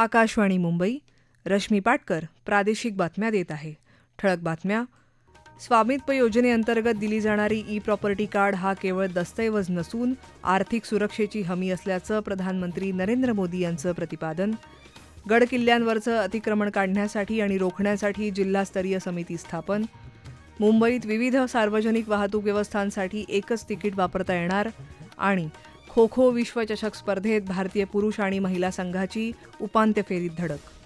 आकाशवाणी मुंबई रश्मी पाटकर प्रादेशिक बातम्या देत आहे. ठळक बातम्या. स्वामित्व योजनेअंतर्गत दिली जाणारी ई प्रॉपर्टी कार्ड हा केवळ दस्तऐवज नसून आर्थिक सुरक्षेची हमी असल्याचं प्रधानमंत्री नरेंद्र मोदी यांचं प्रतिपादन. गड किल्ल्यांवरचं अतिक्रमण काढण्यासाठी आणि रोखण्यासाठी जिल्हास्तरीय समिती स्थापन. मुंबईत विविध सार्वजनिक वाहतूक व्यवस्थांसाठी एकच तिकीट वापरता येणार आणि खो खो विश्वचषक स्पर्धेत भारतीय पुरुष आणि महिला संघाची उपांत्य फेरीत धडक.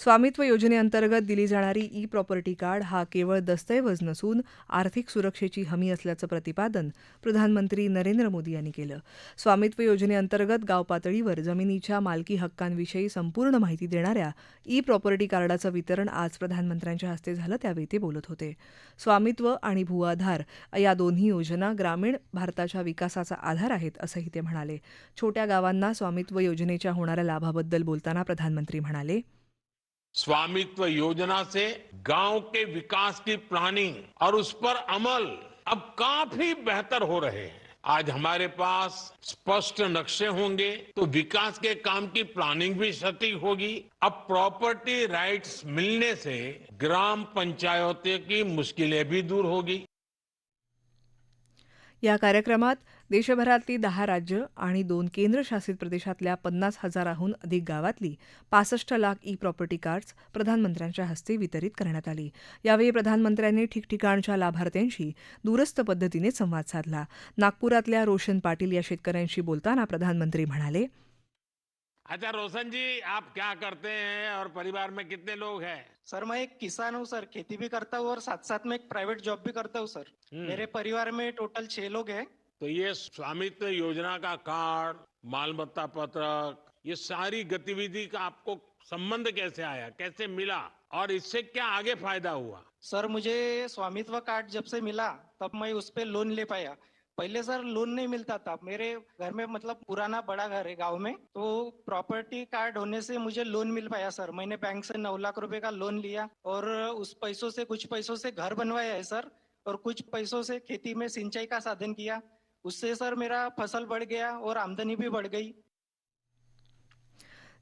स्वामित्व योजनेअंतर्गत दिली जाणारी ई प्रॉपर्टी कार्ड हा केवळ दस्तऐवज नसून आर्थिक सुरक्षेची हमी असल्याचं प्रतिपादन प्रधानमंत्री नरेंद्र मोदी यांनी केलं. स्वामित्व योजनेअंतर्गत गाव पातळीवर जमिनीच्या मालकी हक्कांविषयी संपूर्ण माहिती देणाऱ्या ई प्रॉपर्टी कार्डाचं वितरण आज प्रधानमंत्र्यांच्या हस्ते झालं त्यावेळी ते बोलत होते. स्वामित्व आणि भूआधार या दोन्ही योजना ग्रामीण भारताच्या विकासाचा आधार आहेत असंही ते म्हणाले. छोट्या गावांना स्वामित्व योजनेच्या होणाऱ्या लाभाबद्दल बोलताना प्रधानमंत्री म्हणाले स्वामित्व योजना से गाँव के विकास की प्लानिंग और उस पर अमल अब काफ़ी बेहतर हो रहे हैं। आज हमारे पास स्पष्ट नक्शे होंगे तो विकास के काम की प्लानिंग भी सटीक होगी। अब प्रॉपर्टी राइट्स मिलने से ग्राम पंचायतों की मुश्किलें भी दूर होगी। या कार्यक्रमात देशभरातली दहा राज्य आणि दोन केंद्रशासित प्रदेशातल्या पन्नास हजाराहून अधिक गावातली पासष्ट लाख ई प्रॉपर्टी कार्ड्स प्रधानमंत्र्यांच्या हस्ते वितरित करण्यात आली. यावेळी प्रधानमंत्र्यांनी ठिकठिकाणच्या लाभार्थ्यांशी दूरस्थ पद्धतीने संवाद साधला. नागपुरातल्या रोशन पाटील या शेतकऱ्यांशी बोलताना प्रधानमंत्री म्हणाले अच्छा रोशन जी आप क्या करते हैं और परिवार में कितने लोग हैं? सर मैं एक किसान हूँ सर। खेती भी करता हूँ और साथ साथ में एक प्राइवेट जॉब भी करता हूँ सर। मेरे परिवार में टोटल छह लोग हैं। तो ये स्वामित्व योजना का कार्ड, मालमत्ता पत्रक, ये सारी गतिविधि का आपको संबंध कैसे आया, कैसे मिला और इससे क्या आगे फ़ायदा हुआ? सर, मुझे स्वामित्व कार्ड जब से मिला, तब मैं उस पर लोन ले पाया। पहले सर, लोन नहीं मिलता था। मेरे घर में मतलब पुराना बड़ा घर है गाँव में तो प्रॉपर्टी कार्ड होने से मुझे लोन मिल पाया सर। मैंने बैंक से नौ लाख रुपए का लोन लिया और उस पैसों से, कुछ पैसों से घर बनवाया है सर और कुछ पैसों से खेती में सिंचाई का साधन किया। उससे सर मेरा फसल बढ़ गया और आमदनी भी बढ़ गई।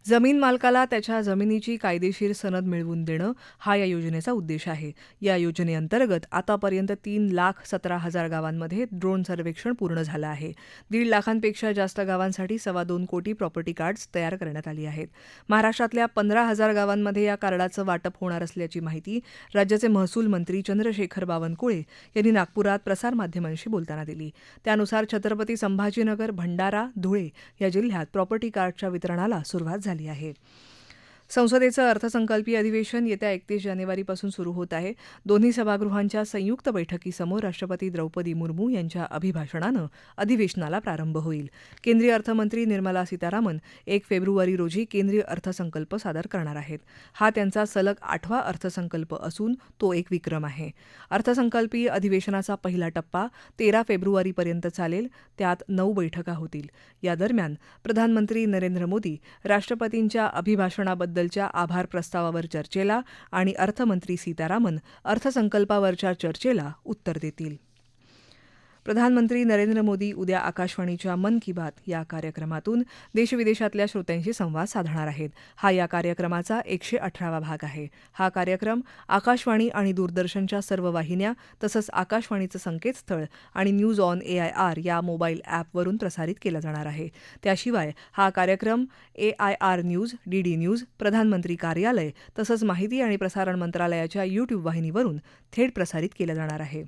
जमीन मालकाला त्याच्या जमिनीची कायदेशीर सनद मिळवून देणं हा या योजनेचा उद्देश आहे. या योजनेअंतर्गत आतापर्यंत तीन लाख सतरा हजार गावांमध्ये ड्रोन सर्वेक्षण पूर्ण झालं आहे. दीड लाखांपेक्षा जास्त गावांसाठी सव्वा दोन कोटी प्रॉपर्टी कार्ड्स तयार करण्यात आली आहेत. महाराष्ट्रातल्या पंधरा हजार गावांमध्ये या कार्डाचं वाटप होणार असल्याची माहिती राज्याचे महसूल मंत्री चंद्रशेखर बावनकुळे यांनी नागपुरात प्रसारमाध्यमांशी बोलताना दिली. त्यानुसार छत्रपती संभाजीनगर भंडारा धुळे या जिल्ह्यात प्रॉपर्टी कार्डच्या वितरणाला सुरुवात झाली झाली आहे. संसदेचं अर्थसंकल्पीय अधिवेशन येत्या एकतीस जानेवारीपासून सुरू होत आहे. दोन्ही सभागृहांच्या संयुक्त बैठकीसमोर राष्ट्रपती द्रौपदी मुर्मू यांच्या अभिभाषणानं अधिवेशनाला प्रारंभ होईल. केंद्रीय अर्थमंत्री निर्मला सीतारामन एक फेब्रुवारी रोजी केंद्रीय अर्थसंकल्प सादर करणार आहेत. हा त्यांचा सलग आठवा अर्थसंकल्प असून तो एक विक्रम आहे. अर्थसंकल्पीय अधिवेशनाचा पहिला टप्पा तेरा फेब्रुवारीपर्यंत चालेल. त्यात नऊ बैठका होतील. या दरम्यान प्रधानमंत्री नरेंद्र मोदी राष्ट्रपतींच्या अभिभाषणाबद्दल बदलच्या आभार प्रस्तावावर चर्चेला आणि अर्थमंत्री सीतारामन अर्थसंकल्पावरच्या चर्चेला उत्तर देतील. प्रधानमंत्री नरेंद्र मोदी उद्या आकाशवाणीच्या मन की बात या कार्यक्रमातून देशविदेशातल्या श्रोत्यांशी संवाद साधणार आहेत. हा या कार्यक्रमाचा एकशे अठरावा भाग आहे. हा कार्यक्रम आकाशवाणी आणि दूरदर्शनच्या सर्व वाहिन्या तसंच आकाशवाणीचं संकेतस्थळ आणि news on A I R या मोबाईल ॲपवरून प्रसारित केला जाणार आहे. त्याशिवाय हा कार्यक्रम A I R news DD news प्रधानमंत्री कार्यालय तसंच माहिती आणि प्रसारण मंत्रालयाच्या यूट्यूब वाहिनीवरून थेट प्रसारित केला जाणार आहे.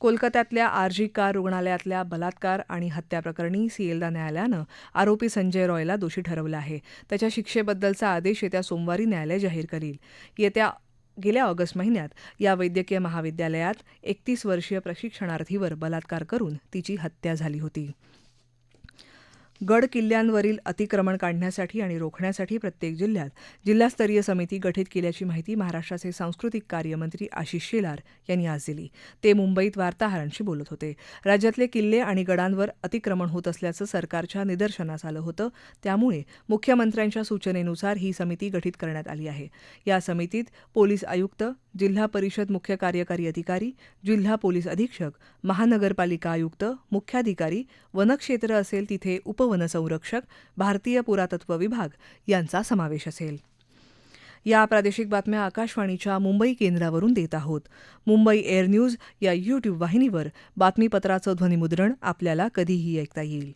कोलकात्यातल्या आरजी कार रुग्णालयातल्या बलात्कार आणि हत्याप्रकरणी सीएलदा सिएल्दा न्यायालयानं आरोपी संजय रॉयला दोषी ठरवलं आहे. त्याच्या शिक्षेबद्दलचा आदेश येत्या सोमवारी न्यायालय जाहीर करील. येत्या गेल्या ऑगस्ट महिन्यात या वैद्यकीय महाविद्यालयात एकतीस वर्षीय प्रशिक्षणार्थीवर बलात्कार करून तिची हत्या झाली होती. गड किल्ल्यांवरील अतिक्रमण काढण्यासाठी आणि रोखण्यासाठी प्रत्येक जिल्ह्यात जिल्हास्तरीय समिती गठीत केल्याची माहिती महाराष्ट्राचे सांस्कृतिक कार्यमंत्री आशिष शेलार यांनी आज दिली. ते मुंबईत वार्ताहरांशी बोलत होते. राज्यातले किल्ले आणि गडांवर अतिक्रमण होत असल्याचं सरकारच्या निदर्शनास आलं होतं. त्यामुळे मुख्यमंत्र्यांच्या सूचनेनुसार ही समिती गठीत करण्यात आली आहे. या समितीत पोलीस आयुक्त जिल्हा परिषद मुख्य कार्यकारी अधिकारी जिल्हा पोलीस अधीक्षक महानगरपालिका आयुक्त मुख्याधिकारी वनक्षेत्र असेल तिथे उप वनसंरक्षक भारतीय पुरातत्व विभाग यांचा समावेश असेल. या प्रादेशिक बातम्या आकाशवाणीच्या मुंबई केंद्रावरून देत आहोत. मुंबई एअर न्यूज या यूट्यूब वाहिनीवर बातमीपत्राचं ध्वनिमुद्रण आपल्याला कधीही ऐकता येईल.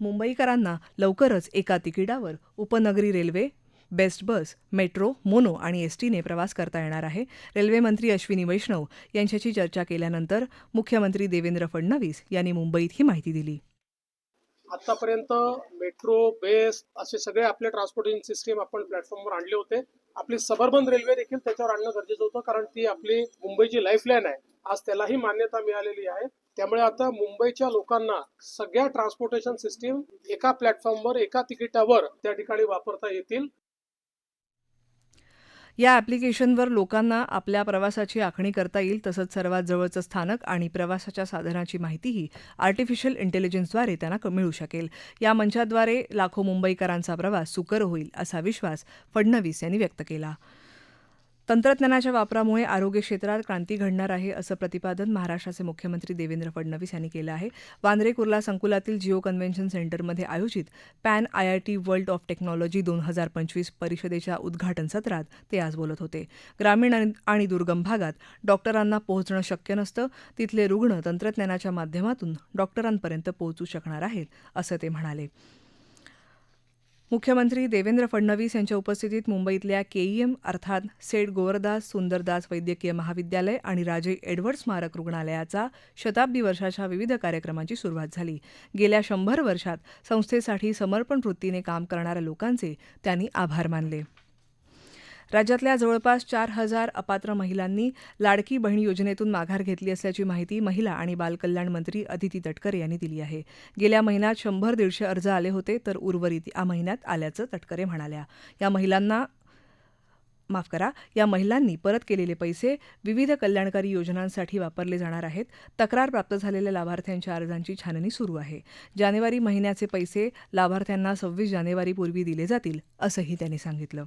मुंबईकरांना लवकरच एका तिकिटावर उपनगरी railway BEST bus metro mono आणि एस टीने प्रवास करता येणार आहे. रेल्वेमंत्री अश्विनी वैष्णव यांच्याशी चर्चा केल्यानंतर मुख्यमंत्री देवेंद्र फडणवीस यांनी मुंबईत ही माहिती दिली. आतापर्यंत मेट्रो बेस असे सगळे आपले ट्रान्सपोर्टेशन सिस्टीम आपण प्लॅटफॉर्मवर आणले होते. आपली सबर्बन रेल्वे देखील त्याच्यावर आणणं गरजेचं होतं कारण ती आपली मुंबईची लाईफलाईन आहे. आज त्यालाही मान्यता मिळालेली आहे. त्यामुळे आता मुंबईच्या लोकांना सगळ्या ट्रान्सपोर्टेशन सिस्टीम एका प्लॅटफॉर्मवर एका तिकिटावर त्या ठिकाणी वापरता येतील. या ॲप्लिकेशनवर लोकांना आपल्या प्रवासाची आखणी करता येईल तसंच सर्वात जवळचं स्थानक आणि प्रवासाच्या साधनाची माहितीही आर्टिफिशियल इंटेलिजन्सद्वारे त्यांना मिळू शकेल. या मंचाद्वारे लाखो मुंबईकरांचा प्रवास सुकर होईल असा विश्वास फडणवीस यांनी व्यक्त केला. तंत्रज्ञानाच्या वापरामुळे आरोग्य क्षेत्रात क्रांती घडणार आहे असं प्रतिपादन महाराष्ट्राचे मुख्यमंत्री देवेंद्र फडणवीस यांनी केलं आहे. वांद्रे कुर्ला संकुलातील जिओ कन्व्हेन्शन सेंटरमध्ये आयोजित pan I I T world of technology दोन हजार पंचवीस परिषदेच्या उद्घाटन सत्रात ते आज बोलत होते. ग्रामीण आणि- आणि दुर्गम भागात डॉक्टरांना पोहोचणं शक्य नसतं तिथले रुग्ण तंत्रज्ञानाच्या माध्यमातून डॉक्टरांपर्यंत पोहोचू शकणार आहेत असं ते म्हणाले. मुख्यमंत्री देवेंद्र फडणवीस यांच्या उपस्थितीत मुंबईतल्या केईएम अर्थात सेठ गोवरदास सुंदरदास वैद्यकीय महाविद्यालय आणि राजे एडवर्ड स्मारक रुग्णालयाचा शताब्दी वर्षाच्या विविध कार्यक्रमांची सुरुवात झाली. गेल्या शंभर वर्षात संस्थेसाठी समर्पण वृत्तीने काम करणाऱ्या लोकांचे त्यांनी आभार मानले. राज्यातल्या जवळपास चार हजार अपात्र महिलांनी लाडकी बहीण योजनेतून माघार घेतली असल्याची माहिती महिला आणि बालकल्याण मंत्री अदिती तटकरे यांनी दिली आहे. गेल्या महिन्यात शंभर दीडशे अर्ज आले होते तर उर्वरित या महिन्यात आल्याचं तटकरे म्हणाल्या. या महिलांना माफ करा या महिलांनी परत केलेले पैसे विविध कल्याणकारी योजनांसाठी वापरले जाणार आहेत. तक्रार प्राप्त झालेल्या लाभार्थ्यांच्या अर्जांची छाननी सुरू आहे. जानेवारी महिन्याचे पैसे लाभार्थ्यांना सव्वीस जानेवारीपूर्वी दिले जातील असंही त्यांनी सांगितलं.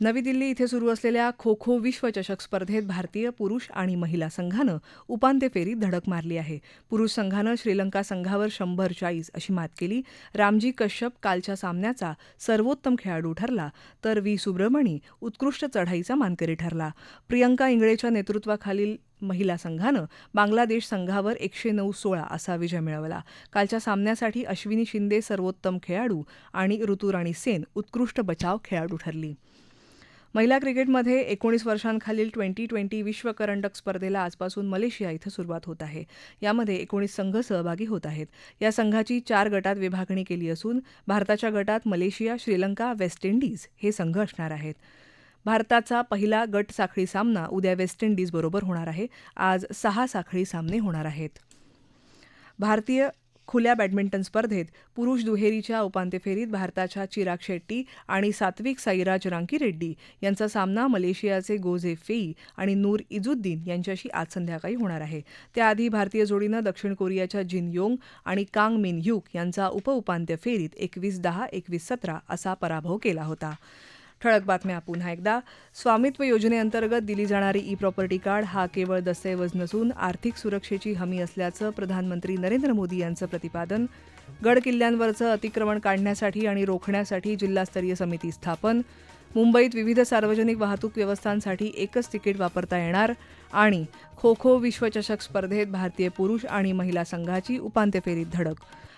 नवी दिल्ली इथे सुरू असलेल्या खो खो विश्वचषक स्पर्धेत भारतीय पुरुष आणि महिला संघानं उपांत्य फेरीत धडक मारली आहे. पुरुष संघानं श्रीलंका संघावर शंभर चाळीस अशी मात केली. रामजी कश्यप कालच्या सामन्याचा सर्वोत्तम खेळाडू ठरला तर व्ही. सुब्रमणी उत्कृष्ट चढाईचा मानकरी ठरला. प्रियंका इंगळेच्या नेतृत्वाखालील महिला संघानं बांगलादेश संघावर एकशे नऊ सोळा असा विजय मिळवला. कालच्या सामन्यासाठी अश्विनी शिंदे सर्वोत्तम खेळाडू आणि ऋतुराणी सेन उत्कृष्ट बचाव खेळाडू ठरली. महिला क्रिकेटमध्ये एकोणीस वर्षांखालील ट्वेंटी ट्वेंटी विश्वकरंडक स्पर्धेला आजपासून मलेशिया इथं सुरुवात होत आहे. यामध्ये एकोणीस संघ सहभागी होत आहेत. या संघाची चार गटात विभागणी केली असून भारताच्या गटात मलेशिया श्रीलंका वेस्ट इंडिज हे संघ असणार आहेत. भारताचा पहिला गट साखळी सामना उद्या वेस्ट इंडिजबरोबर होणार आहे. आज सहा साखळी सामने होणार आहेत. भारतीय खुल्या बॅडमिंटन स्पर्धेत पुरुष दुहेरीच्या उपांत्य फेरीत भारताच्या चिराग शेट्टी आणि सात्विक साईराज रांकीरेड्डी यांचा सामना मलेशियाचे गोझे फेई आणि नूर इजुद्दीन यांच्याशी आज संध्याकाळी होणार आहे. त्याआधी भारतीय जोडीनं दक्षिण कोरियाच्या जिन योंग आणि कांग मिन ह्यूक यांचा उपउपांत्य फेरीत एकवीस दहा एकवीस सतरा असा पराभव केला होता. ठळक बातम्या पुन्हा एकदा. स्वामित्व योजनेअंतर्गत दिली जाणारी ई प्रॉपर्टी कार्ड हा केवळ दस्तऐवज नसून आर्थिक सुरक्षेची हमी असल्याचं प्रधानमंत्री नरेंद्र मोदी यांचं प्रतिपादन. गड किल्ल्यांवरचं अतिक्रमण काढण्यासाठी आणि रोखण्यासाठी जिल्हास्तरीय समिती स्थापन. मुंबईत विविध सार्वजनिक वाहतूक व्यवस्थांसाठी एकच तिकीट वापरता येणार आणि खो खो विश्वचषक स्पर्धेत भारतीय पुरुष आणि महिला संघाची उपांत्य फेरीत धडक.